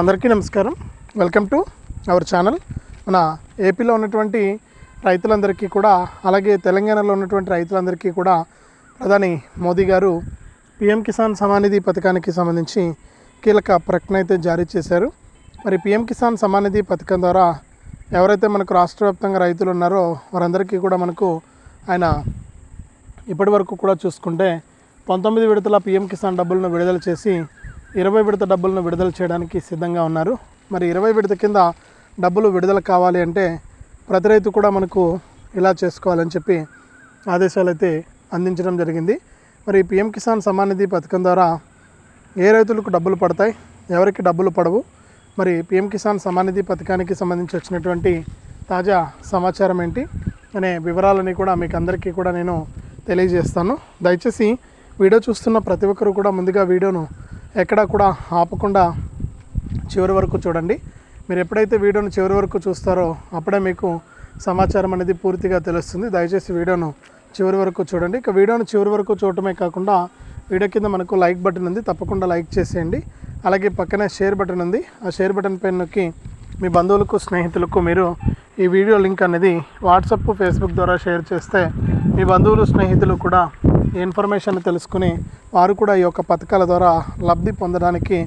అందరికీ నమస్కారం. Welcome to our channel. మన ఏపీలో ఉన్నటువంటి రైతులందరికీ కూడా అలాగే తెలంగాణలో ఉన్నటువంటి రైతులందరికీ కూడా ప్రధాని మోదీ గారు పిఎం కిసాన్ సమానిధి పథకానికి సంబంధించి కీలక ప్రకటన అయితే జారీ చేశారు. మరి పిఎం కిసాన్ సమానిధి పథకం ద్వారా ఎవరైతే మనకు రాష్ట్ర వ్యాప్తంగా రైతులు ఉన్నారో వారందరికీ కూడా మనకు ఆయన ఇప్పటి వరకు కూడా చూసుకుంటే పంతొమ్మిది విడతల పిఎం కిసాన్ డబ్బులను విడుదల చేసి ఇరవై విడత డబ్బులను విడుదల చేయడానికి సిద్ధంగా ఉన్నారు. మరి ఇరవై విడత కింద డబ్బులు విడుదల కావాలి అంటే ప్రతి రైతు కూడా మనకు ఇలా చేసుకోవాలని చెప్పి ఆదేశాలు అయితే అందించడం జరిగింది. మరి పిఎం కిసాన్ సమ్మాన్ నిధి పథకం ద్వారా ఏ రైతులకు డబ్బులు పడతాయి? ఎవరికి డబ్బులు పడవు? మరి పిఎం కిసాన్ సమ్మాన్ నిధి పథకానికి సంబంధించి వచ్చినటువంటి తాజా సమాచారం ఏంటి? అనే వివరాలని కూడా మీకు అందరికీ కూడా నేను తెలియజేస్తాను. దయచేసి వీడియో చూస్తున్న ప్రతి ఒక్కరు కూడా ముందుగా వీడియోను ఎక్కడా కూడా ఆపకుండా చివరి వరకు చూడండి. మీరు ఎప్పుడైతే వీడియోను చివరి వరకు చూస్తారో అప్పుడే మీకు సమాచారం అనేది పూర్తిగా తెలుస్తుంది. దయచేసి వీడియోను చివరి వరకు చూడండి. ఇక వీడియోను చివరి వరకు చూడటమే కాకుండా వీడియో కింద మనకు లైక్ బటన్ ఉంది. తప్పకుండా లైక్ చేసేయండి. అలాగే పక్కనే షేర్ బటన్ ఉంది. ఆ షేర్ బటన్ పైన నొక్కి మీ బంధువులకు స్నేహితులకు మీరు ఈ వీడియో లింక్ అనేది వాట్సాప్ ఫేస్బుక్ ద్వారా షేర్ చేస్తే మీ బంధువులు స్నేహితులు కూడా ఈ ఇన్ఫర్మేషన్ తెలుసుకుని వారు కూడా ఈ యొక్క పథకాల ద్వారా లబ్ధి పొందడానికి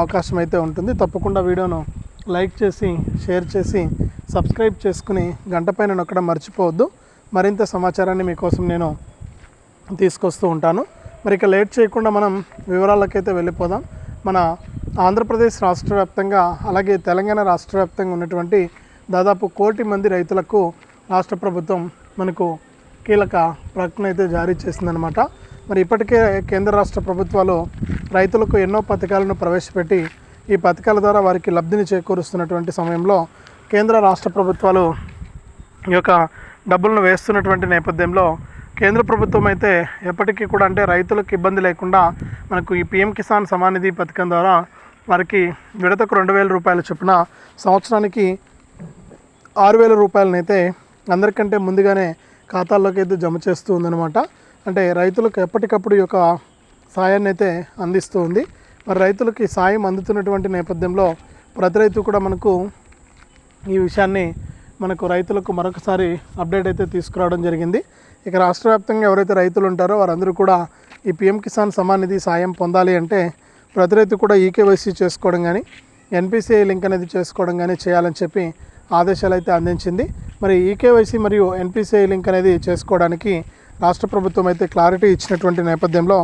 అవకాశం అయితే ఉంటుంది. తప్పకుండా వీడియోను లైక్ చేసి షేర్ చేసి సబ్స్క్రైబ్ చేసుకుని గంట పైన నొక్కడం మర్చిపోవద్దు. మరింత సమాచారాన్ని మీకోసం నేను తీసుకొస్తూ ఉంటాను. మరి ఇక లేట్ చేయకుండా మనం వివరాలకైతే వెళ్ళిపోదాం. మన ఆంధ్రప్రదేశ్ రాష్ట్ర వ్యాప్తంగా అలాగే తెలంగాణ రాష్ట్ర వ్యాప్తంగా ఉన్నటువంటి దాదాపు కోటి మంది రైతులకు రాష్ట్ర ప్రభుత్వం మనకు కీలక ప్రకటన అయితే జారీ చేసిందనమాట మరి ఇప్పటికే కేంద్ర రాష్ట్ర ప్రభుత్వాలు రైతులకు ఎన్నో పథకాలను ప్రవేశపెట్టి ఈ పథకాల ద్వారా వారికి లబ్ధిని చేకూరుస్తున్నటువంటి సమయంలో కేంద్ర రాష్ట్ర ప్రభుత్వాలు ఈ యొక్క డబ్బులను వేస్తున్నటువంటి నేపథ్యంలో కేంద్ర ప్రభుత్వం అయితే ఎప్పటికీ కూడా అంటే రైతులకు ఇబ్బంది లేకుండా మనకు ఈ పిఎం కిసాన్ సమానిధి పథకం ద్వారా వారికి విడతకు రెండు వేల రూపాయల చొప్పున సంవత్సరానికి ఆరు వేల రూపాయలనైతే అందరికంటే ముందుగానే ఖాతాల్లోకి అయితే జమ చేస్తూ ఉందన్నమాట. అంటే రైతులకు ఎప్పటికప్పుడు ఈ యొక్క సాయాన్ని అయితే అందిస్తూ ఉంది. మరి రైతులకి సాయం అందుతున్నటువంటి నేపథ్యంలో ప్రతి రైతు కూడా మనకు ఈ విషయాన్ని మనకు రైతులకు మరొకసారి అప్డేట్ అయితే తీసుకురావడం జరిగింది. ఇక రాష్ట్ర వ్యాప్తంగా ఎవరైతే రైతులు ఉంటారో వారందరూ కూడా ఈ పిఎం కిసాన్ సమాన్ నిధి సాయం పొందాలి అంటే ప్రతి రైతు కూడా ఈకేవైసీ చేసుకోవడం కానీ ఎన్పిసిఐ లింక్ అనేది చేసుకోవడం కానీ చేయాలని చెప్పి ఆదేశాలు అయితే అందించింది. మరి ఈకేవైసీ మరియు ఎన్పిసిఐ లింక్ అనేది చేసుకోవడానికి రాష్ట్ర ప్రభుత్వం అయితే క్లారిటీ ఇచ్చినటువంటి నేపథ్యంలో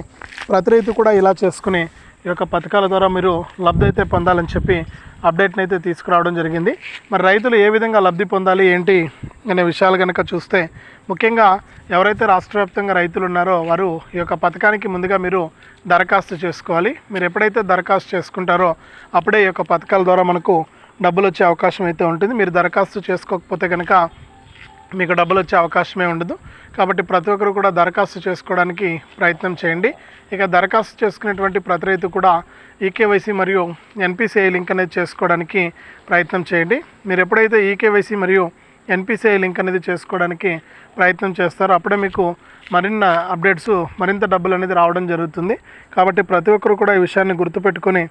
ప్రతి రైతు కూడా ఇలా చేసుకుని ఈ యొక్క పథకాల ద్వారా మీరు లబ్ధి అయితే పొందాలని చెప్పి అప్డేట్ని అయితే తీసుకురావడం జరిగింది. మరి రైతులు ఏ విధంగా లబ్ధి పొందాలి ఏంటి అనే విషయాలు కనుక చూస్తే ముఖ్యంగా ఎవరైతే రాష్ట్ర వ్యాప్తంగా రైతులు ఉన్నారో వారు ఈ యొక్క పథకానికి ముందుగా మీరు దరఖాస్తు చేసుకోవాలి. మీరు ఎప్పుడైతే దరఖాస్తు చేసుకుంటారో అప్పుడే ఈ యొక్క పథకాల ద్వారా మనకు డబ్బులు వచ్చే అవకాశం అయితే ఉంటుంది. మీరు దరఖాస్తు చేసుకోకపోతే కనుక మీకు డబ్బులు వచ్చే అవకాశమే ఉండదు. కాబట్టి ప్రతి ఒక్కరు కూడా దరఖాస్తు చేసుకోవడానికి ప్రయత్నం చేయండి. ఇక దరఖాస్తు చేసుకునేటువంటి ప్రతి రైతు కూడా ఈకేవైసీ మరియు ఎన్పిసిఐ లింక్ అనేది చేసుకోవడానికి ప్రయత్నం చేయండి. మీరు ఎప్పుడైతే ఈకేవైసీ మరియు ఎన్పిసిఐ లింక్ అనేది చేసుకోవడానికి ప్రయత్నం చేస్తారు. అప్పుడే మీకు మరిన్న అప్డేట్స్ మరింత డబ్బులు అనేది రావడం జరుగుతుంది. కాబట్టి ప్రతి ఒక్కరు కూడా ఈ విషయాన్ని గుర్తుపెట్టుకొని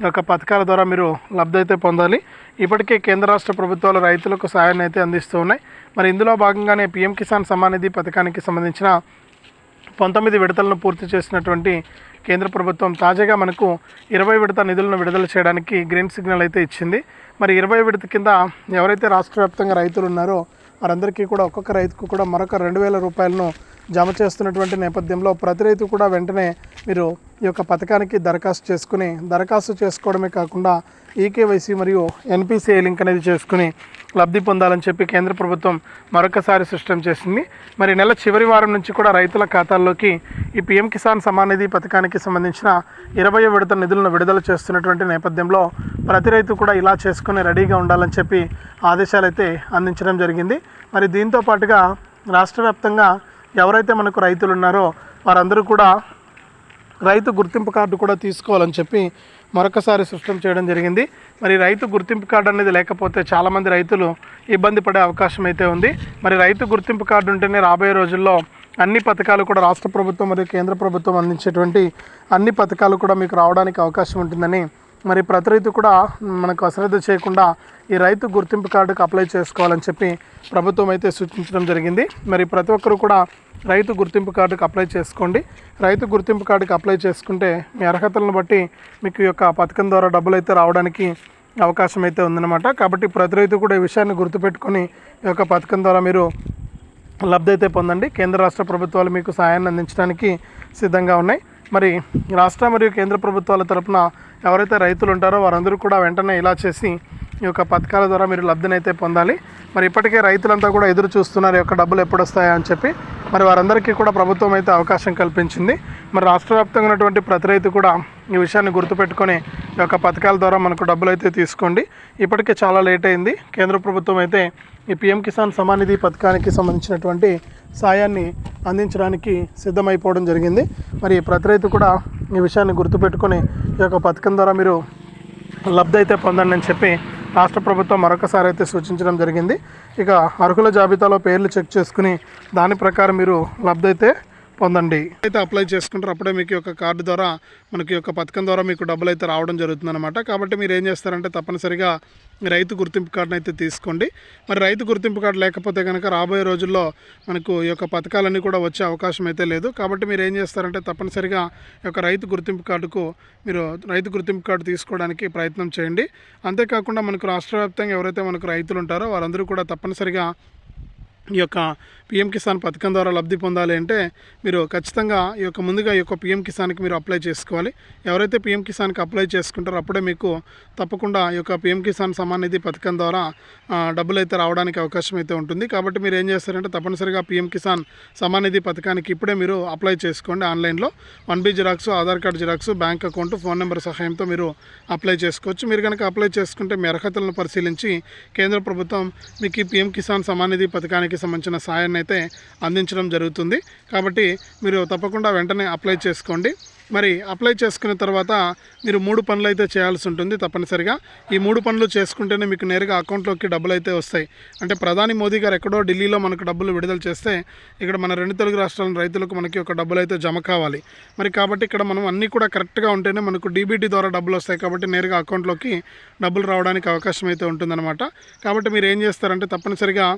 ఈ యొక్క పథకాల ద్వారా మీరు లబ్ధి అయితే పొందాలి. ఇప్పటికే కేంద్ర రాష్ట్ర ప్రభుత్వాలు రైతులకు సహాయాన్ని అయితే అందిస్తూ ఉన్నాయి. మరి ఇందులో భాగంగానే పీఎం కిసాన్ సమ్మాన్ నిధి పథకానికి సంబంధించిన పంతొమ్మిది విడతలను పూర్తి చేసినటువంటి కేంద్ర ప్రభుత్వం తాజాగా మనకు ఇరవై విడత నిధులను విడుదల చేయడానికి గ్రీన్ సిగ్నల్ అయితే ఇచ్చింది. మరి ఇరవై విడత కింద ఎవరైతే రాష్ట్ర వ్యాప్తంగా రైతులు ఉన్నారో వారందరికీ కూడా ఒక్కొక్క రైతుకు కూడా మరొక రెండు వేల రూపాయలను జమ చేస్తున్నటువంటి నేపథ్యంలో ప్రతి రైతు కూడా వెంటనే మీరు ఈ యొక్క పథకానికి దరఖాస్తు చేసుకుని దరఖాస్తు చేసుకోవడమే కాకుండా ఈకేవైసీ మరియు ఎన్పిసిఐ లింక్ అనేది చేసుకుని లబ్ధి పొందాలని చెప్పి కేంద్ర ప్రభుత్వం మరొకసారి స్పష్టం చేసింది. మరి నెల చివరి వారం నుంచి కూడా రైతుల ఖాతాల్లోకి ఈ పిఎం కిసాన్ సమాన్ నిధి పథకానికి సంబంధించిన ఇరవై విడత నిధులను విడుదల చేస్తున్నటువంటి నేపథ్యంలో ప్రతి రైతు కూడా ఇలా చేసుకుని రెడీగా ఉండాలని చెప్పి ఆదేశాలు అయితే అందించడం జరిగింది. మరి దీంతో పాటుగా రాష్ట్ర వ్యాప్తంగా ఎవరైతే మనకు రైతులు ఉన్నారో వారందరూ కూడా రైతు గుర్తింపు కార్డు కూడా తీసుకోవాలని చెప్పి మరొకసారి స్పష్టం చేయడం జరిగింది. మరి రైతు గుర్తింపు కార్డు అనేది లేకపోతే చాలామంది రైతులు ఇబ్బంది పడే అవకాశం అయితే ఉంది. మరి రైతు గుర్తింపు కార్డు ఉంటేనే రాబోయే రోజుల్లో అన్ని పథకాలు కూడా రాష్ట్ర ప్రభుత్వం మరియు కేంద్ర ప్రభుత్వం అందించేటువంటి అన్ని పథకాలు కూడా మీకు రావడానికి అవకాశం ఉంటుందని మరి ప్రతి రైతు కూడా మనకు అశ్రద్ధ చేయకుండా ఈ రైతు గుర్తింపు కార్డుకు అప్లై చేసుకోవాలని చెప్పి ప్రభుత్వం అయితే సూచించడం జరిగింది. మరి ప్రతి ఒక్కరు కూడా రైతు గుర్తింపు కార్డుకు అప్లై చేసుకోండి. రైతు గుర్తింపు కార్డుకు అప్లై చేసుకుంటే మీ అర్హతలను బట్టి మీకు యొక్క పథకం ద్వారా డబ్బులు అయితే రావడానికి అవకాశం అయితే ఉందన్నమాట. కాబట్టి ప్రతి రైతు కూడా ఈ విషయాన్ని గుర్తుపెట్టుకొని ఈ యొక్క పథకం ద్వారా మీరు లబ్ధి అయితే పొందండి. కేంద్ర రాష్ట్ర ప్రభుత్వాలు మీకు సహాయాన్ని అందించడానికి సిద్ధంగా ఉన్నాయి. మరి రాష్ట్ర మరియు కేంద్ర ప్రభుత్వాల తరపున ఎవరైతే రైతులు ఉంటారో వారందరూ కూడా వెంటనే ఇలా చేసి ఈ యొక్క పథకాల ద్వారా మీరు లబ్ధినైతే పొందాలి. మరి ఇప్పటికే రైతులంతా కూడా ఎదురు చూస్తున్నారు ఈ యొక్క డబ్బులు ఎప్పుడు వస్తాయా అని చెప్పి. మరి వారందరికీ కూడా ప్రభుత్వం అయితే అవకాశం కల్పించింది. మరి రాష్ట్ర వ్యాప్తంగా ఉన్నటువంటి ప్రతి రైతు కూడా ఈ విషయాన్ని గుర్తుపెట్టుకొని ఈ యొక్క పథకాల ద్వారా మనకు డబ్బులు అయితే తీసుకోండి. ఇప్పటికే చాలా లేట్ అయింది. కేంద్ర ప్రభుత్వం అయితే ఈ పిఎం కిసాన్ సమానిధి పథకానికి సంబంధించినటువంటి సాయాన్ని అందించడానికి సిద్ధమైపోవడం జరిగింది. మరి ప్రతి రైతు కూడా ఈ విషయాన్ని గుర్తుపెట్టుకొని ఈ యొక్క పథకం ద్వారా మీరు లబ్ధి అయితే పొందండి అని చెప్పి రాష్ట్ర ప్రభుత్వం మరొకసారి అయితే సూచించడం జరిగింది. ఇక అర్హుల జాబితాలో పేర్లు చెక్ చేసుకుని దాని ప్రకారం మీరు లబ్ధి అయితే పొందండి. అయితే అప్లై చేసుకుంటారు. అప్పుడే మీకు యొక్క కార్డు ద్వారా మనకి యొక్క పథకం ద్వారా మీకు డబ్బులు అయితే రావడం జరుగుతుంది అనమాట కాబట్టి మీరు ఏం చేస్తారంటే తప్పనిసరిగా రైతు గుర్తింపు కార్డును అయితే తీసుకోండి. మరి రైతు గుర్తింపు కార్డు లేకపోతే కనుక రాబోయే రోజుల్లో మనకు ఈ యొక్క పథకాలన్నీ కూడా వచ్చే అవకాశం అయితే లేదు. కాబట్టి మీరు ఏం చేస్తారంటే తప్పనిసరిగా ఈ యొక్క రైతు గుర్తింపు కార్డుకు మీరు రైతు గుర్తింపు కార్డు తీసుకోవడానికి ప్రయత్నం చేయండి. అంతేకాకుండా మనకు రాష్ట్ర వ్యాప్తంగా ఎవరైతే మనకు రైతులు ఉంటారో వారందరూ కూడా తప్పనిసరిగా ఈ యొక్క పిఎం కిసాన్ పథకం ద్వారా లబ్ధి పొందాలి అంటే మీరు ఖచ్చితంగా ఈ యొక్క ముందుగా ఈ యొక్క పిఎం కిసాన్కి మీరు అప్లై చేసుకోవాలి. ఎవరైతే పిఎం కిసాన్కి అప్లై చేసుకుంటారో అప్పుడే మీకు తప్పకుండా ఈ యొక్క పిఎం కిసాన్ సమాన్ నిధి పథకం ద్వారా డబ్బులు అయితే రావడానికి అవకాశం అయితే ఉంటుంది. కాబట్టి మీరు ఏం చేస్తారంటే తప్పనిసరిగా పిఎం కిసాన్ సమాన్ నిధి పథకానికి ఇప్పుడే మీరు అప్లై చేసుకోండి ఆన్లైన్లో. One B xerox Aadhaar card xerox bank account phone number సహాయంతో మీరు అప్లై చేసుకోవచ్చు. మీరు కనుక అప్లై చేసుకుంటే మీ అర్హతలను పరిశీలించి కేంద్ర ప్రభుత్వం మీకు ఈ పిఎం కిసాన్ సమాన్ నిధి పథకానికి సంబంధించిన సాయాన్ని అయితే అందించడం జరుగుతుంది. కాబట్టి మీరు తప్పకుండా వెంటనే అప్లై చేసుకోండి. మరి అప్లై చేసుకున్న తర్వాత మీరు మూడు పనులు అయితే చేయాల్సి ఉంటుంది తప్పనిసరిగా. ఈ మూడు పనులు చేసుకుంటేనే మీకు నేరుగా అకౌంట్లోకి డబ్బులు అయితే వస్తాయి. అంటే ప్రధాని మోదీ గారు ఎక్కడో ఢిల్లీలో మనకు డబ్బులు విడుదల చేస్తే ఇక్కడ మన రెండు తెలుగు రాష్ట్రాల రైతులకు మనకి ఒక డబ్బులు అయితే జమ కావాలి. మరి కాబట్టి ఇక్కడ మనం అన్నీ కూడా కరెక్ట్గా ఉంటేనే మనకు డీబీటీ ద్వారా డబ్బులు వస్తాయి కాబట్టి నేరుగా అకౌంట్లోకి డబ్బులు రావడానికి అవకాశం అయితే ఉంటుందన్నమాట. కాబట్టి మీరు ఏం చేస్తారంటే తప్పనిసరిగా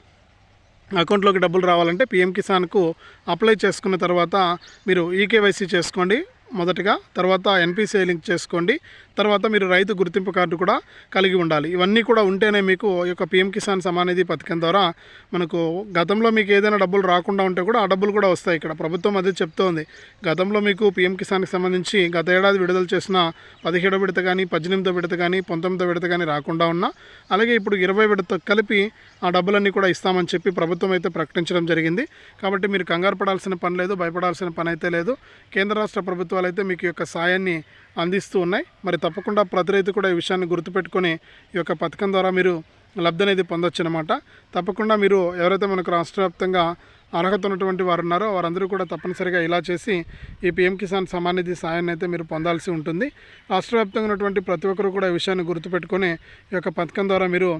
అకౌంట్లోకి డబ్బులు రావాలంటే పిఎం కిసాన్కు అప్లై చేసుకున్న తర్వాత మీరు ఈకేవైసీ చేసుకోండి మొదటగా తర్వాత ఎన్పిసిఐ లింక్ చేసుకోండి తర్వాత మీరు రైతు గుర్తింపు కార్డు కూడా కలిగి ఉండాలి. ఇవన్నీ కూడా ఉంటేనే మీకు ఈ యొక్క పిఎం కిసాన్ సమానిధి పథకం ద్వారా మనకు గతంలో మీకు ఏదైనా డబ్బులు రాకుండా ఉంటే కూడా ఆ డబ్బులు కూడా వస్తాయి ఇక్కడ. ప్రభుత్వం అదే చెప్తోంది. గతంలో మీకు పిఎం కిసాన్కి సంబంధించి గత ఏడాది విడుదల చేసిన పదిహేడో విడత కానీ పద్దెనిమిదో విడత కానీ పంతొమ్మిదో విడత కానీ రాకుండా ఉన్నా అలాగే ఇప్పుడు ఇరవై విడత కలిపి ఆ డబ్బులన్నీ కూడా ఇస్తామని చెప్పి ప్రభుత్వం అయితే ప్రకటించడం జరిగింది. కాబట్టి మీరు కంగారు పడాల్సిన పని లేదు భయపడాల్సిన పని అయితే లేదు. కేంద్ర రాష్ట్ర ప్రభుత్వాలు అయితే మీకు యొక్క సాయాన్ని అందిస్తూ ఉన్నాయి. మరి తప్పకుండా ప్రతి రైతు కూడా ఈ విషయాన్ని గుర్తుపెట్టుకొని ఈ యొక్క పథకం ద్వారా మీరు లబ్ధి అనేది పొందొచ్చు అనమాట తప్పకుండా మీరు ఎవరైతే మనకు రాష్ట్ర వ్యాప్తంగా అర్హత ఉన్నటువంటి వారు ఉన్నారో వారందరూ కూడా తప్పనిసరిగా ఇలా చేసి ఈ పిఎం కిసాన్ సమాన్ నిధి సాయాన్ని అయితే మీరు పొందాల్సి ఉంటుంది. రాష్ట్ర వ్యాప్తంగా ఉన్నటువంటి ప్రతి ఒక్కరు కూడా ఈ విషయాన్ని గుర్తుపెట్టుకొని ఈ యొక్క పథకం ద్వారా మీరు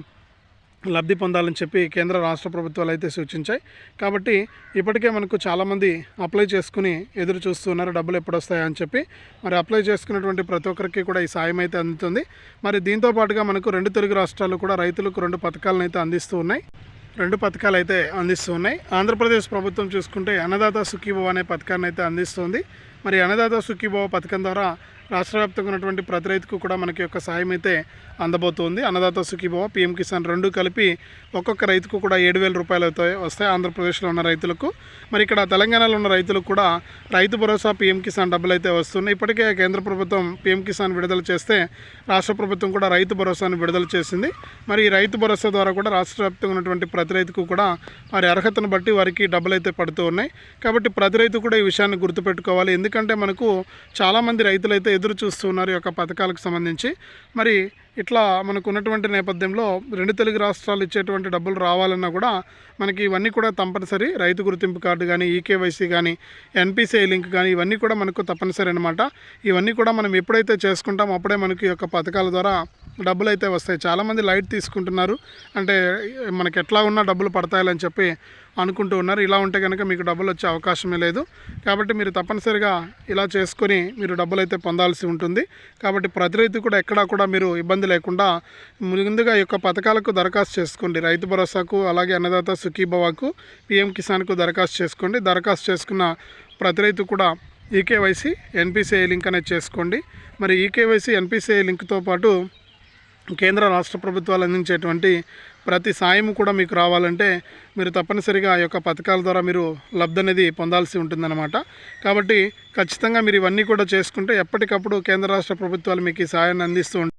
లబ్ధి పొందాలని చెప్పి కేంద్ర రాష్ట్ర ప్రభుత్వాలు అయితే సూచించాయి. కాబట్టి ఇప్పటికే మనకు చాలామంది అప్లై చేసుకుని ఎదురు చూస్తున్నారు డబ్బులు ఎప్పుడు వస్తాయా అని చెప్పి. మరి అప్లై చేసుకున్నటువంటి ప్రతి ఒక్కరికి కూడా ఈ సాయం అయితే అందుతుంది. మరి దీంతో పాటుగా మనకు రెండు తెలుగు రాష్ట్రాలు కూడా రైతులకు రెండు పథకాలను అయితే అందిస్తూ ఉన్నాయి. రెండు పథకాలు అయితే అందిస్తూ ఉన్నాయి. ఆంధ్రప్రదేశ్ ప్రభుత్వం చూసుకుంటే అన్నదాత సుఖీభవ అనే పథకాన్ని అయితే అందిస్తుంది. మరి అన్నదాత సుఖీభవ పథకం ద్వారా రాష్ట్ర వ్యాప్తంగా ఉన్నటువంటి ప్రతి రైతుకు కూడా మనకి యొక్క సాయం అయితే అందబోతోంది. అన్నదాత సుఖీభవ పిఎం కిసాన్ రెండు కలిపి ఒక్కొక్క రైతుకు కూడా ఏడు వేల రూపాయలు అవుతాయి వస్తాయి ఆంధ్రప్రదేశ్లో ఉన్న రైతులకు. మరి ఇక్కడ తెలంగాణలో ఉన్న రైతులకు కూడా రైతు భరోసా పిఎం కిసాన్ డబ్బులు అయితే వస్తున్నాయి. ఇప్పటికే కేంద్ర ప్రభుత్వం పిఎం కిసాన్ విడుదల చేస్తే రాష్ట్ర ప్రభుత్వం కూడా రైతు భరోసాను విడుదల చేసింది. మరి ఈ రైతు భరోసా ద్వారా కూడా రాష్ట్ర వ్యాప్తంగా ఉన్నటువంటి ప్రతి రైతుకు కూడా వారి అర్హతను బట్టి వారికి డబ్బులు అయితే పడుతూ ఉన్నాయి. కాబట్టి ప్రతి రైతు కూడా ఈ విషయాన్ని గుర్తుపెట్టుకోవాలి. ఎందుకంటే మనకు చాలామంది రైతులు అయితే ఎదురు చూస్తున్నారు ఈ యొక్క పథకాలకు సంబంధించి. మరి ఇట్లా మనకు ఉన్నటువంటి నేపథ్యంలో రెండు తెలుగు రాష్ట్రాలు ఇచ్చేటువంటి డబ్బులు రావాలన్నా కూడా మనకి ఇవన్నీ కూడా తప్పనిసరి రైతు గుర్తింపు కార్డు కానీ ఈకేవైసీ కానీ ఎన్పిసిఐ లింక్ కానీ ఇవన్నీ కూడా మనకు తప్పనిసరి అనమాట ఇవన్నీ కూడా మనం ఎప్పుడైతే చేసుకుంటామో అప్పుడే మనకి యొక్క పథకాల ద్వారా డబ్బులు అయితే వస్తాయి. చాలామంది లైట్ తీసుకుంటున్నారు. అంటే మనకి ఎట్లా ఉన్నా డబ్బులు పడతాయని చెప్పి అనుకుంటూ ఉన్నారు. ఇలా ఉంటే కనుక మీకు డబ్బులు వచ్చే అవకాశమే లేదు. కాబట్టి మీరు తప్పనిసరిగా ఇలా చేసుకొని మీరు డబ్బులు అయితే పొందాల్సి ఉంటుంది. కాబట్టి ప్రతి రైతు కూడా ఎక్కడా కూడా మీరు ఇబ్బంది లేకుండా ముందుగా యొక్క పథకాలకు దరఖాస్తు చేసుకోండి. రైతు భరోసాకు అలాగే అన్నదాత సుఖీభవాకు పిఎం కిసాన్కు దరఖాస్తు చేసుకోండి. దరఖాస్తు చేసుకున్న ప్రతి రైతు కూడా ఈకేవైసీ ఎన్పిసిఐ లింక్ అనేది చేసుకోండి. మరి ఈకేవైసీ ఎన్పిసిఐ లింక్తో పాటు కేంద్ర రాష్ట్ర ప్రభుత్వాలు అందించేటువంటి ప్రతి సాయం కూడా మీకు రావాలంటే మీరు తప్పనిసరిగా ఆ యొక్క పథకాల ద్వారా మీరు లబ్ధి అనేది పొందాల్సి ఉంటుందన్నమాట. కాబట్టి ఖచ్చితంగా మీరు ఇవన్నీ కూడా చేసుకుంటే ఎప్పటికప్పుడు కేంద్ర రాష్ట్ర ప్రభుత్వాలు మీకు ఈ సాయాన్ని అందిస్తూ ఉంటాయి.